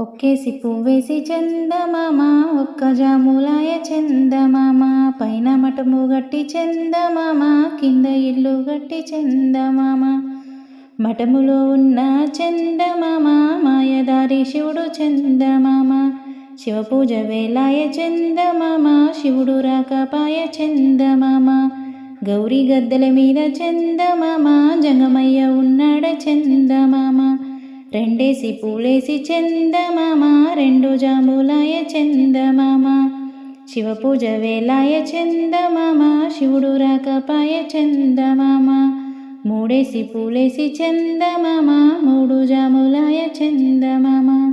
ఒక్కేసి పువ్వేసి చందమామ ఒక్క జాములాయ చందమామ పైన మటము గట్టి చందమామ కింద ఇల్లు గట్టి చందమామ. మఠములో ఉన్న చందమామ మాయదారి శివుడు చందమామ. శివపూజ వేలాయ చందమామ శివుడు రాకపాయ చందమామ. గౌరీ గద్దెల మీద చందమామ జంగమయ్య ఉన్నాడ చందమామ. రెండేసి పూలేసి చందమామ రెండు జాములాయ చందమామ. శివపూజ వేలాయ చందమామ శివుడు రాకపాయ చందమామ. మూడేసి పూలేసి చందమామ మూడు జాములాయ చందమామ.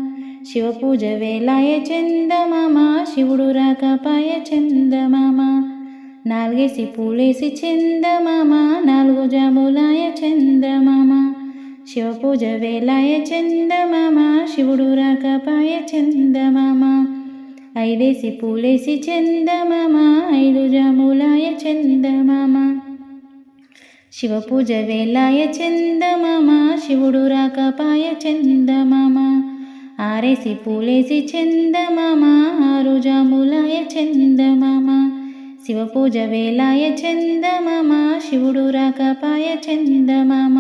శివపూజ వేలాయ చందమామ శివుడు రాకపాయ చందమామ. నాలుగేసి పూలేసి చందమామ నాలుగు జాములాయ చంద పూజ వేలాయ చందమామ శివుడు రాకపాయ చందమామ. ఐదేసి పూలేసి చందమామ ఐదు జాములాయ చందమామ. శివపూజ వేలాయ చందమామ శివుడు రాకపాయ చందమామ. ఆరేసి పూలేసి చందమామ ఆరు జాములాయ చందమామ. శివపూజ వేలాయ చందమామ శివుడు రాకపాయ చందమామ.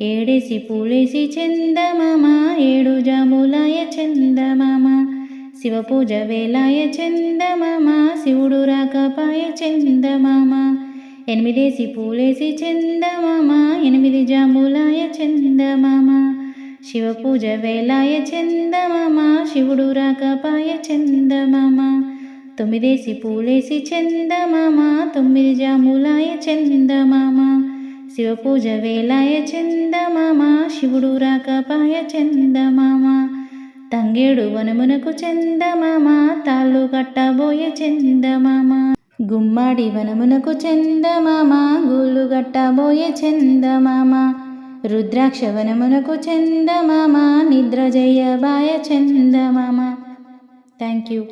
ఏడేసి పూలేసి చందమామ ఏడు జాములాయ చందమామ. శివపూజ వేలాయ చందమామ శివుడు రాకపాయ చందమామ. ఎనిమిదేసి పూలేసి చందమామ ఎనిమిది జాములాయ చందమామ. శివపూజ వేలాయ చందమామ శివుడు రాకపాయ చందమామ. తొమ్మిదేసి పూలేసి చందమామ తొమ్మిది జాములాయ చందమామ. శివపూజ వేలాయ చందమామ శివుడు రాకపాయ చందమామ తంగేడు వనమునకు చందమామ తాళ్ళు కట్టబోయే చందమామ గుమ్మాడి వనమునకు చందమామ గూళ్ళు గట్టబోయే చందమామ రుద్రాక్ష వనమునకు చందమామ నిద్ర జయబాయ చందమామ. Thank you